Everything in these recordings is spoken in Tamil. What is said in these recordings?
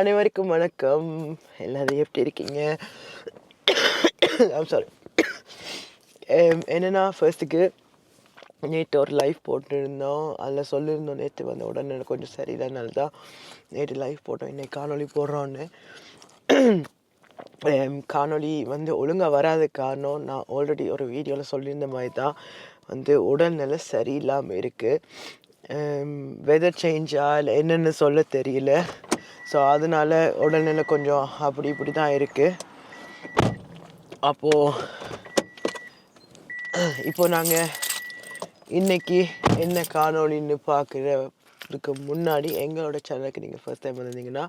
அனைவருக்கும் வணக்கம். எல்லாரும் எப்படி இருக்கீங்க? ஐம் சாரி என்னென்னா ஃபர்ஸ்ட்டுக்கு நேற்று ஒரு லைவ் போட்டிருந்தோம். அதில் சொல்லியிருந்தோம் நேற்று வந்த உடனே எனக்கு கொஞ்சம் சரியில்லைனால தான் நேற்று லைவ் போட்டோம். இன்னைக்கு காணொளி போடுறோன்னு. காணொலி காணொளி வந்து ஒழுங்காக வராத காரணம் நான் ஆல்ரெடி ஒரு வீடியோவில் சொல்லியிருந்த மாதிரி தான் வந்து உடல்நிலை சரியில்லாமல் இருக்குது வெதர் சேஞ்சா இல்லை என்னென்னு சொல்ல தெரியல. ஸோ அதனால உடல்நிலை கொஞ்சம் அப்படி இப்படி தான் இருக்குது அப்போது இப்போ நாங்கள் இன்னைக்கு என்ன காணொளின்னு பார்க்குறதுக்கு முன்னாடி எங்களோட சேனலுக்கு நீங்கள் ஃபஸ்ட் டைம் வந்திருந்தீங்கன்னா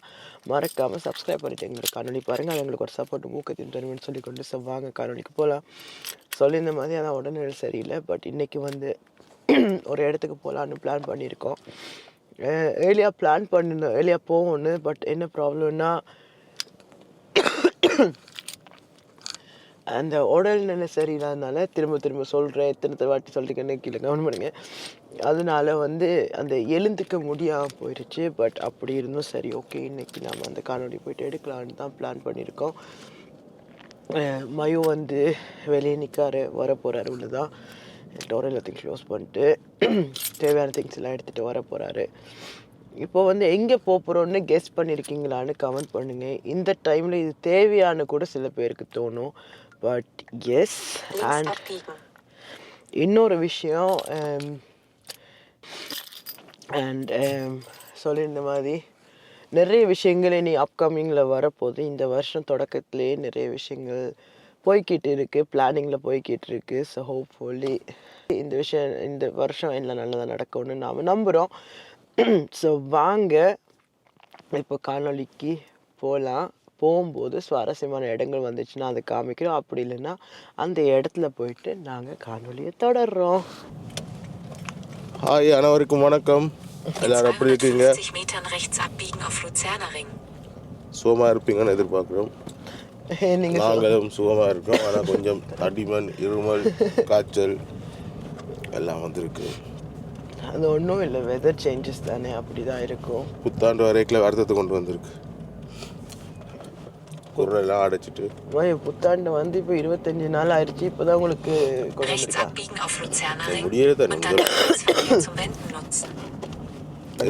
மறக்காமல் சப்ஸ்கிரைப் பண்ணிவிட்டு எங்களோட காணொலி பாருங்கள் அது எங்களுக்கு ஒரு சப்போர்ட் ஊக்கத்தையும் தருவேன்னு சொல்லி கொண்டு ஸோ வாங்க காணொளிக்கு போகலாம் சொல்லியிருந்த மாதிரி அதான் உடல்நிலை சரியில்லை. பட் இன்றைக்கி வந்து ஒரு இடத்துக்கு போகலான்னு பிளான் பண்ணியிருக்கோம். ஏர்லியாக பிளான் பண்ணிருந்தோம். ஏர்லியாக போகணுன்னு பட் என்ன ப்ராப்ளம்னா அந்த உடல்நிலை சரியில்லாதனால திரும்ப திரும்ப சொல்கிறேன் எத்தனை வாட்டி சொல்லிருக்கேன்னு கீழே கவனம் பண்ணுங்க. அதனால வந்து அந்த எழுந்துக்க முடியாமல் போயிடுச்சு பட் அப்படி இருந்தும் சரி ஓகே இன்னைக்கு நாம் அந்த காணொலி போயிட்டு எடுக்கலான்னு தான் பிளான் பண்ணியிருக்கோம். அஹ் மயு வந்து வெளியே நிற்காரு வர போகிறாரு உள்ளதான். டோர் எல்லாத்தையும் க்ளோஸ் பண்ணிட்டு தேவையான திங்ஸ் எல்லாம் எடுத்துகிட்டு வர போகிறாரு இப்போ வந்து எங்கே போகிறோன்னு கெஸ் பண்ணியிருக்கீங்களான்னு கமெண்ட் பண்ணுங்கள் இந்த டைமில் இது தேவையான்னு கூட சில பேருக்கு தோணும். But yes and. இன்னொரு விஷயம் அண்ட் சொல்லியிருந்த மாதிரி நிறைய விஷயங்கள் இனி அப்கமிங்கில் வரப்போகுது. இந்த வருஷம் தொடக்கத்திலேயே நிறைய விஷயங்கள் போய்கிட்டு இருக்குது பிளானிங்கில் போய்கிட்டு இருக்கு. ஸோ ஹோப்ஃபுல்லி இந்த விஷயம் இந்த வருஷம் எல்லாம் நல்லதாக நடக்கும்னு நாம் நம்புகிறோம் ஸோ வாங்க. இப்போ காணொளிக்கு போகலாம் போகும்போது சுவாரஸ்யமான இடங்கள் வந்துச்சுன்னா அதை காமிக்கிறோம். அப்படி இல்லைன்னா அந்த இடத்துல போயிட்டு நாங்கள் காணொளியை தொடர்றோம். ஹாய் அனைவருக்கும் வணக்கம். எல்லாரும் எப்படி இருக்கீங்க? 250 Metern rechts abbiegen auf Luzerner Ring. சுகமாக இருப்பீங்கன்னு எதிர்பார்க்குறோம். நாங்களும் சுகமாக இருக்கோம். ஆனால் கொஞ்சம் அடிமன் இருமல் காய்ச்சல் எல்லாம் வந்திருக்கு. அது ஒன்றும் இல்லை. வெதர் சேஞ்சஸ் தானே. அப்படி தான் இருக்கும். புத்தாண்டு வரைக்கில் வருத்தத்தை கொண்டு வந்திருக்கு. குரலெல்லாம் அடைச்சிட்டு. புத்தாண்டு வந்து இப்போ இருபத்தஞ்சு நாள் ஆயிடுச்சு. இப்போ தான் உங்களுக்கு nutzen.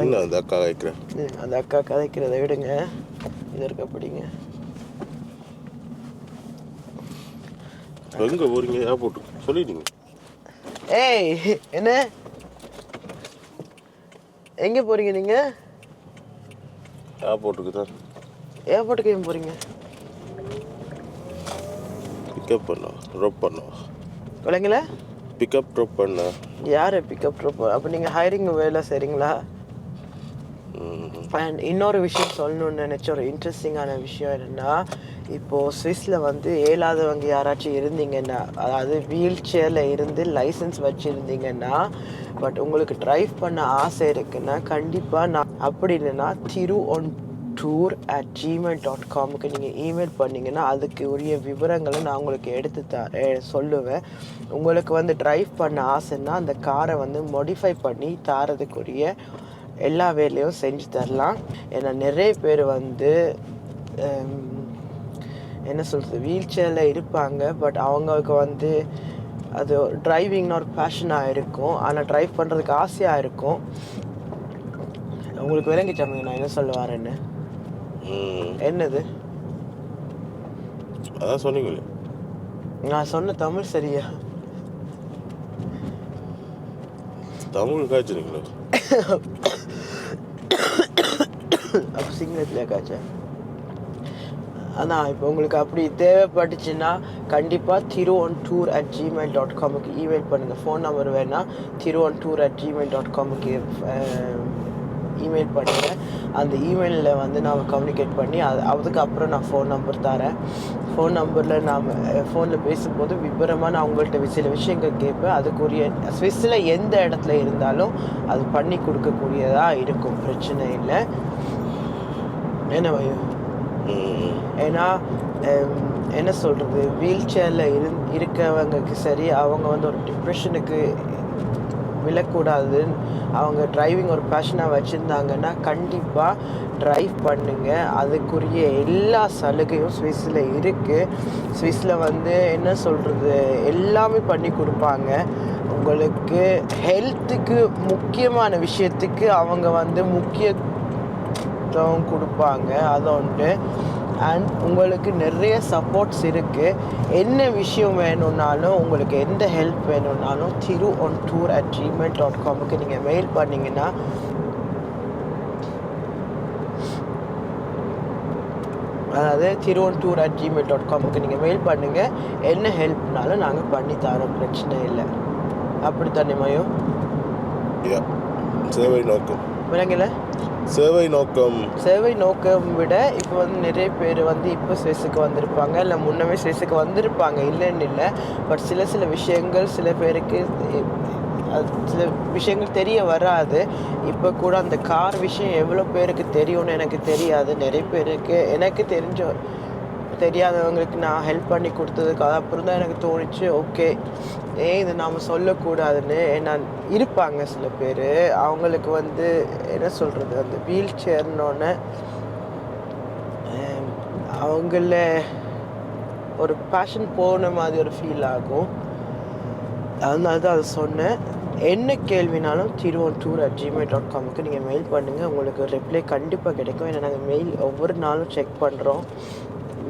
என்ன அந்த அக்கா வைக்கிறேன் ம், அந்த அக்கா கதைக்கிறத விடுங்க. இது இருக்க எங்கே போறீங்க ஏர்போர்ட் சொல்லிட்டீங்க ஏய் என்ன? எங்கே போகிறீங்க நீங்கள் ஏர்போர்ட்டுக்கு தான் ஏர்போர்ட்டுக்கு ஏன் போகிறீங்க பிக்கப் பண்ணோம் ட்ராப் பண்ணோம் குழந்தைங்கள பிக்கப் ட்ராப் பண்ண. யாரை பிக்கப் ட்ராப் அப்போ நீங்கள் ஹைரிங் வேலை செய்கிறீங்களா அண்ட் இன்னொரு விஷயம் சொல்லணும்னு நினச்ச ஒரு இன்ட்ரெஸ்டிங்கான விஷயம் என்னென்னா இப்போது ஸ்விஸ்ஸில் வந்து ஏழாதவங்க யாராச்சும் இருந்தீங்கன்னா அதாவது வீல் சேரில் இருந்து லைசன்ஸ் வச்சுருந்தீங்கன்னா பட் உங்களுக்கு ட்ரைவ் பண்ண ஆசை இருக்குன்னா கண்டிப்பாக நான் அப்படி இல்லைன்னா Thiru one tour at Gmail dot காமுக்கு நீங்கள் இமெயில் பண்ணிங்கன்னா அதுக்கு உரிய விவரங்களை நான் உங்களுக்கு எடுத்து த சொல்லுவேன். உங்களுக்கு வந்து ட்ரைவ் பண்ண ஆசைன்னா அந்த காரை வந்து மோடிஃபை பண்ணி தாரதுக்குரிய எல்லா வேலையும் செஞ்சு தரலாம். ஏன்னா நிறைய பேர் வந்து என்ன சொல்கிறது வீல் சேரில் இருப்பாங்க. பட் அவங்களுக்கு வந்து அது டிரைவிங்னு ஒரு பேஷனாக இருக்கும். ஆனால் டிரைவ் பண்ணுறதுக்கு ஆசையாக இருக்கும். உங்களுக்கு விளங்கிச்சாமிங்க நான் என்ன சொல்ல வரேன்னு? என்னது? அதான் சொன்னீங்களே நான் சொன்ன தமிழ் சரியா? தமிழ் காய்ச்சினீங்களா அப்போ சிங்களத்தில் காய்ச்சா அதான் இப்போ உங்களுக்கு அப்படி தேவைப்பட்டுச்சுன்னா கண்டிப்பாக Thiru one tour at Gmail dot காமுக்கு email பண்ணுங்கள் ஃபோன் நம்பர் வேணால் Thiru one tour at Gmail dot காமுக்கு email பண்ணுங்கள் அந்த இமெயிலில் வந்து நாம் கம்யூனிகேட் பண்ணி அது அதுக்கப்புறம் நான் ஃபோன் நம்பர் தரேன். ஃபோன் நம்பரில் நாம் ஃபோனில் பேசும்போது விபரமாக நான் உங்கள்கிட்ட சில விஷயங்கள் கேட்பேன். அதுக்குரிய ஸ்விஸ்ஸில் எந்த இடத்துல இருந்தாலும் அது பண்ணி கொடுக்கக்கூடியதாக இருக்கும். பிரச்சனை இல்லை. என்ன வயோ ம் ஏன்னா என்ன சொல்கிறது வீல் சேரில் இரு இருக்கவங்களுக்கு சரி அவங்க வந்து ஒரு டிப்ரெஷனுக்கு விழக்கூடாது. அவங்க டிரைவிங் ஒரு பேஷனாக வச்சுருந்தாங்கன்னா கண்டிப்பாக டிரைவ் பண்ணுங்க. அதுக்குரிய எல்லா சலுகையும் சுவிஸில் இருக்குது சுவிஸில் வந்து என்ன சொல்கிறது எல்லாமே பண்ணி கொடுப்பாங்க. உங்களுக்கு ஹெல்த்துக்கு முக்கியமான விஷயத்துக்கு அவங்க வந்து முக்கியத்துவம் கொடுப்பாங்க அது ஒன்று அண்ட் உங்களுக்கு நிறைய சப்போர்ட்ஸ் இருக்குது என்ன விஷயம் வேணும்னாலும் உங்களுக்கு எந்த ஹெல்ப் வேணும்னாலும் Thiru one tour at Gmail dot காமுக்கு நீங்கள் மெயில் பண்ணிங்கன்னா அதாவது Thiru one tour at Gmail dot காமுக்கு நீங்கள் மெயில் பண்ணுங்கள் என்ன ஹெல்ப்னாலும் நாங்கள் பண்ணி தரோம் பிரச்சனை இல்லை. அப்படித்தானே மயம் Yeah. சேவை நோக்கம் விளங்கல? சேவை நோக்கம். சேவை நோக்கம் விட இப்போ வந்து நிறைய பேர் வந்து இப்போ சுவிஸுக்கு வந்திருப்பாங்க. இல்லை முன்னமே சுவிஸுக்கு வந்திருப்பாங்க இல்லைன்னு இல்லை. பட் சில சில விஷயங்கள் சில பேருக்கு அது சில விஷயங்கள் தெரிய வராது. இப்போ கூட அந்த கார் விஷயம் எவ்வளோ பேருக்கு தெரியும்னு எனக்கு தெரியாது. நிறைய பேருக்கு எனக்கு தெரிஞ்ச தெரியாதவங்களுக்கு நான் ஹெல்ப் பண்ணி கொடுத்ததுக்கு அது அப்புறம் தான் எனக்கு தோணுச்சு ஓகே ஏன் இது நாம் சொல்லக்கூடாதுன்னு? நான் இருப்பாங்க சில பேர். அவங்களுக்கு வந்து என்ன சொல்கிறது அந்த வீல் சேர்னோடனே அவங்கள ஒரு பேஷன் போன மாதிரி ஒரு ஃபீல் ஆகும். அதனால தான் அதை சொன்னேன். என்ன கேள்வினாலும் Thiru one tour at Gmail dot காமுக்கு நீங்கள் மெயில் பண்ணுங்கள் உங்களுக்கு ரிப்ளை கண்டிப்பாக கிடைக்கும். ஏன்னா நாங்கள் மெயில் ஒவ்வொரு நாளும் செக் பண்ணுறோம்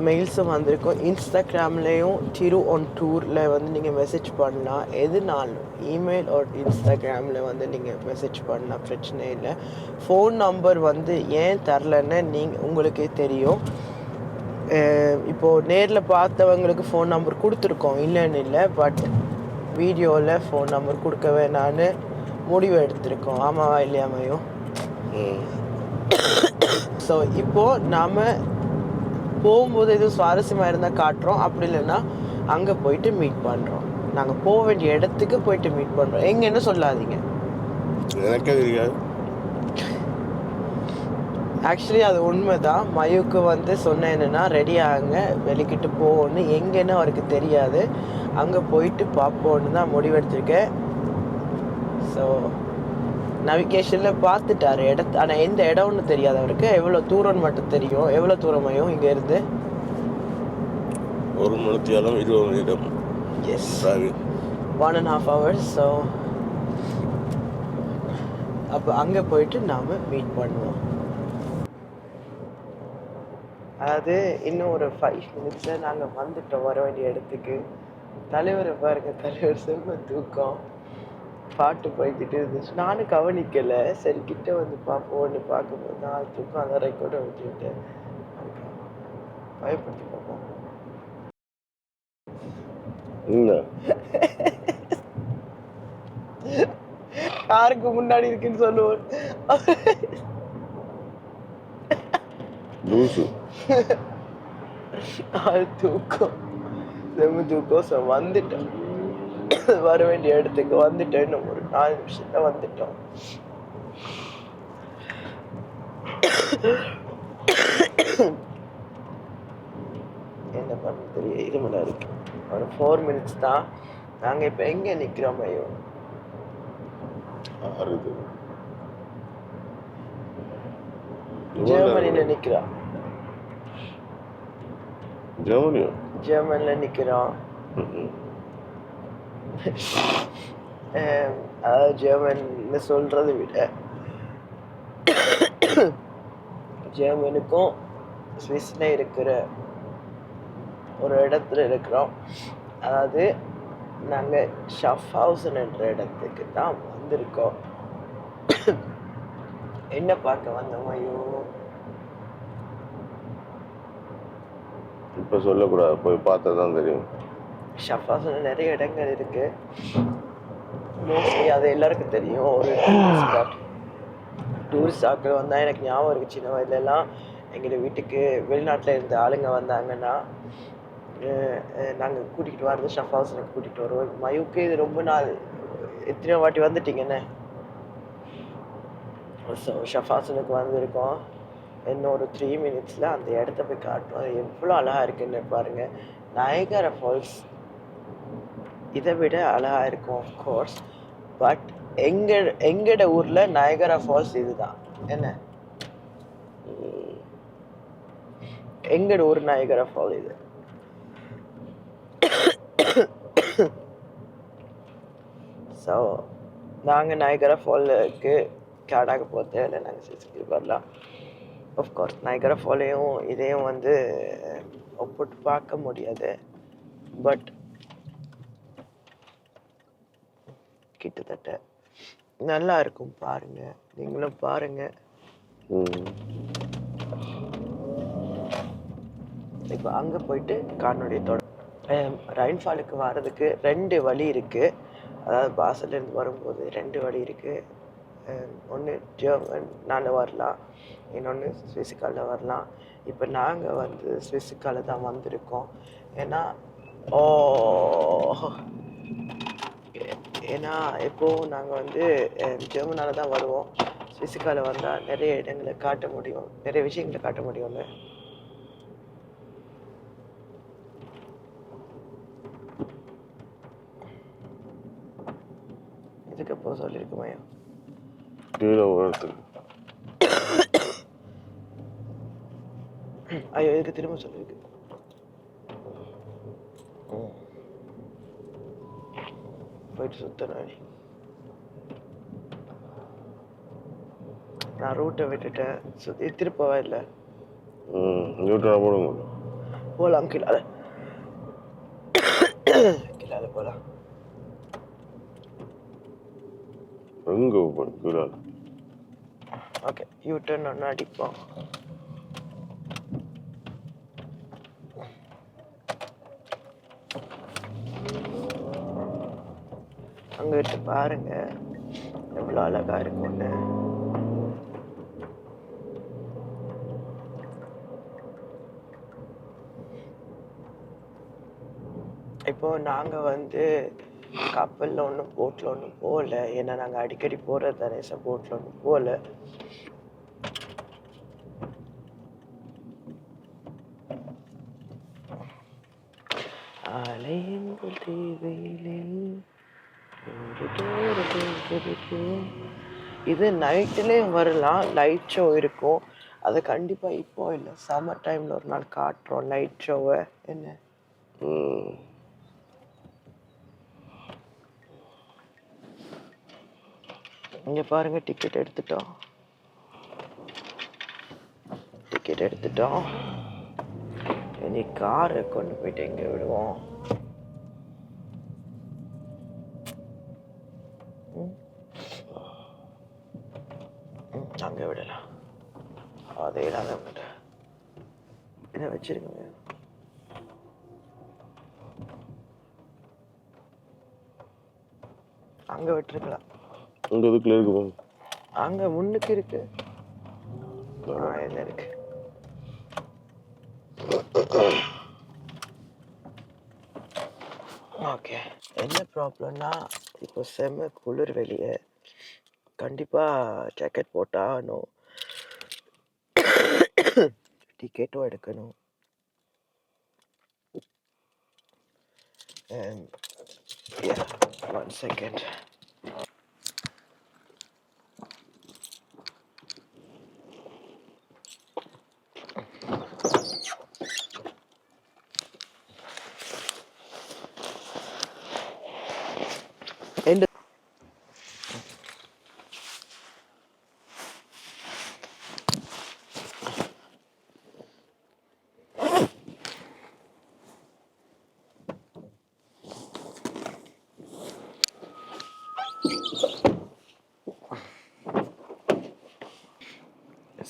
மெயில்ஸும் வந்திருக்கும். இன்ஸ்டாகிராம்லேயும் திரு ஒன் டூரில் வந்து நீங்கள் மெசேஜ் பண்ணலாம். எதுனாலும் இமெயில் ஒரு இன்ஸ்டாகிராமில் வந்து நீங்கள் மெசேஜ் பண்ணலாம். பிரச்சனை இல்லை. ஃபோன் நம்பர் வந்து ஏன் தரலன்னு நீங்கள் உங்களுக்கே தெரியும். அஹ் இப்போ நேரில் பார்த்தவங்களுக்கு ஃபோன் நம்பர் கொடுத்துருக்கோம். இல்லைன்னு இல்லை பட் வீடியோவில் ஃபோன் நம்பர் கொடுக்க வேணான்னு முடிவு எடுத்திருக்கோம். ஆமாவா இல்லையா மையம் ம். ஸோ இப்போது நாம் போகும்போது எதுவும் சுவாரஸ்யமாக இருந்தால் காட்டுறோம். அப்படி இல்லைன்னா அங்கே போயிட்டு மீட் பண்ணுறோம் நாங்கள் போக வேண்டிய இடத்துக்கு போயிட்டு மீட் பண்ணுறோம் எங்கன்னு சொல்லாதீங்க? எனக்கே தெரியாது. ஆக்சுவலி அது உண்மைதான். மயுக்கு வந்து சொன்ன என்னன்னா ரெடி ஆகுங்க. வெளிக்கிட்டு போகணும்னு. எங்கன்னு அவருக்கு தெரியாது. அங்கே போயிட்டு பார்ப்போன்னு தான் முடிவெடுத்திருக்கேன். ஸோ நவிகேஷனில் பார்த்துட்டாரு. இடத்து ஆனால் எந்த இடம்னு தெரியாது அவருக்கு எவ்வளோ தூரம்னு மட்டும் தெரியும் எவ்வளோ தூரமையும் இங்கே இருந்து? ஒரு மணித்தியாலும் இருபது நிமிடம் yes one and half hours so அப்போ அங்கே போயிட்டு நாம் மீட் பண்ணுவோம். அதாவது இன்னும் ஒரு ஃபைவ் மினிட்ஸில் நாங்கள் வந்துட்டோம் வர வேண்டிய இடத்துக்கு. தலைவரை பாருங்க தலைவர் செம்ம தூக்கம். பாட்டு போய்கிட்டு இருந்துச்சு. நானும் கவனிக்கலை. சரி கிட்ட வந்து பார்ப்போம்னு பார்க்கும்போது நான் தூக்கம் அந்த ரெக்கார்டை விட்டுட்டு பயப்படுத்தி பார்ப்போம். காருக்கு முன்னாடி இருக்குன்னு சொல்லுவோம். லூசு. அது தூக்கம். செம்ம தூக்கம். ஸோ வந்துட்டோம் வர வேண்டிய இடத்துக்கு வந்துட்டோம் இன்னும் ஒரு நாலு நிமிஷத்துல வந்துட்டோம். என்ன பண்ண தெரிய இருமலா இருக்கு. ஒரு ஃபோர் மினிட்ஸ் தான். நாங்கள் இப்போ எங்கே நிற்கிறோம் ஐயோ? ஜெர்மனியில் நிற்கிறோம் ஜெர்மனியோ? ஜெர்மனியில் நிற்கிறோம் அதாவது ஜெர்மன்னு சொல்கிறத விட ஜெர்மனுக்கும் ஸ்விஸ்ல இருக்கிற ஒரு இடத்துல இருக்கிறோம். அதாவது நாங்கள் ஷஃப்ஹவுசன் என்ற இடத்துக்கு தான் வந்திருக்கோம். என்ன பார்க்க வந்தோம் ஐயோ? இப்போ சொல்லக்கூடாது போய் பார்த்தா தான் தெரியும். ஷஃபாஸில் நிறைய இடங்கள் இருக்குது மோஸ்ட்லி அது எல்லாருக்கும் தெரியும். ஒரு ஸ்பாட் டூரிஸ்ட் ஆட்கள் வந்தால் எனக்கு ஞாபகம் இருக்குது சின்ன வயதுலலாம் எங்கள் வீட்டுக்கு வெளிநாட்டில் இருந்த ஆளுங்க வந்தாங்கன்னா நாங்கள் கூட்டிகிட்டு வர்றது ஷஃப் ஹவுஸில் கூட்டிகிட்டு வருவோம் மயுக்கு இது ரொம்ப நாள் எத்தனையோ வாட்டி வந்துட்டிங்கன்னு ஸோ ஷஃபாசனுக்கு வந்திருக்கோம். இன்னும் ஒரு த்ரீ மினிட்ஸில் அந்த இடத்த போய் காட்டுவோம். அது எவ்வளோ அழகாக இருக்குன்னு பாருங்கள் நயகர ஃபால்ஸ் இதை விட அழகாக இருக்கும் கோர்ஸ் பட் எங்க எங்கட ஊரில் நயகரா ஃபால்ஸ் இதுதான். என்ன? எங்கட ஊர் நயகரா ஃபால் இது? ஸோ நாங்கள் நயகரா ஃபாலுக்கு கேடாக போகிறது இல்லை நாங்கள் சிசிக்கு வரலாம். ஆஃப்கோர்ஸ் நயகரா ஃபாலையும் இதையும் வந்து ஒப்பிட்டு பார்க்க முடியாது. பட் கிட்டத்தட்ட. நல்லா இருக்கும் பாருங்க. நீங்களும் பாருங்க. இப்போ அங்கே போயிட்டு காணொலியை தொட ரெயின்ஃபாலுக்கு வர்றதுக்கு ரெண்டு வழி இருக்குது அதாவது பாசலேருந்து வரும்போது ரெண்டு வழி இருக்குது ஒன்று ஜெர்மனால் வரலாம். இன்னொன்று ஸ்விஸுக்காலில் வரலாம். இப்போ நாங்கள் வந்து ஸ்விஸுக்கால தான் வந்திருக்கோம். ஏன்னா ஓ ஏன்னா எப்போவும் நாங்கள் வந்து ஜெர்மனால தான் வருவோம். ஸ்விஸுக்கால வந்தால் நிறைய இடங்களை காட்ட முடியும். நிறைய விஷயங்களை காட்ட முடியும்ல இதுக்கு எப்போ சொல்லியிருக்குமையா கீழே உரத்துக்கு ஐயோ இதுக்கு திரும்ப சொல்லியிருக்கு போயிட்டு நீ. நான் ரூட்டை விட்டுட்டேன். சுத்தி திருப்பவா இல்லை? ம் நியூட்ரலாக போடுங்க போகலாம் கீழே கீழே போகலாம் எங்கே போகணும் கீழே ஓகே யூ டர்ன் ஒன்று அடிப்போம். அங்க விட்டு பாருங்க. எவ்வளோ அழகா இருக்கும்னு. இப்போ நாங்கள் வந்து கப்பலில் ஒன்றும் போட்டில் ஒன்றும் போகல. ஏன்னா நாங்கள் அடிக்கடி போகிறது தானே சார் போட்டில் ஒன்றும் போகல. அலையுங்கள் தேவையில்லை. இது நைட்டுலேயும் வரலாம். லைட் ஷோ இருக்கும். அது கண்டிப்பா இப்போ இல்லை. சம்மர் டைம்ல ஒரு நாள் காட்டுறோம். லைட் ஷோவை என்ன? ம். இங்க பாருங்க டிக்கெட் எடுத்துட்டோம். டிக்கெட் எடுத்துட்டோம். இனி காரை கொண்டு போயிட்டு எங்க விடுவோம் ம். ம், அங்க விடலாம் விட இதை வச்சிருக்கோங்க? அங்க விட்டுருக்கலாம். அங்கே இதுக்குள்ள இருக்கு போங்க அங்க முன்னுக்கு இருக்கு. இதுல இருக்கு? ஓகே. என்ன ப்ராப்ளம்னா இப்போ செம்ம குளிர் வெளியே. கண்டிப்பா ஜாக்கெட் போட்டாகணும். ടിക്കറ്റും എടുക്കണം um, yeah, one second.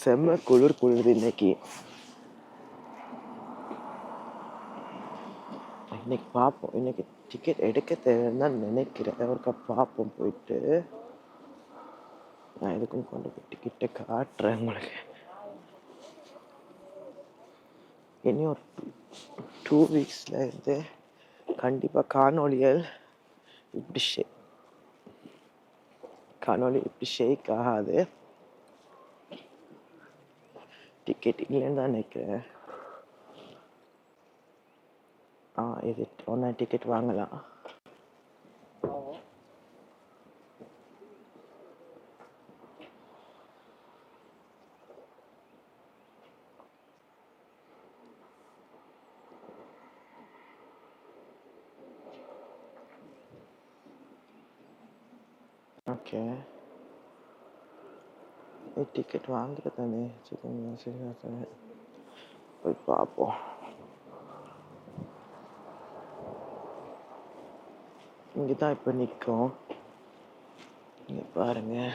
செம்ம குளிர் குளிருது இன்னைக்கு. இன்னைக்கு பார்ப்போம் இன்னைக்கு டிக்கெட் எடுக்க தேவைன்னு தான் நினைக்கிறேன். ஒருக்கா பார்ப்போம் போயிட்டு. நான் எதுக்கும் கொண்டு போய் டிக்கெட்டை காட்டுறேன் உங்களுக்கு. இனி ஒரு டூ வீக்ஸில் இருந்து கண்டிப்பாக காணொலிகள் இப்படி ஷே காணொளி இப்படி ஷேக் ஆகாது. டிக்கெட் இல்லைன்னு தான் நினைக்கிறேன். ஆ இது ஒன்றா டிக்கெட் வாங்கலாம். ஓகே டிக்கெட் வாங்குறது தானே சரி சரி சரி போய் பார்ப்போம் இங்கே தான் இப்போ நிற்கும் இங்கே பாருங்கள்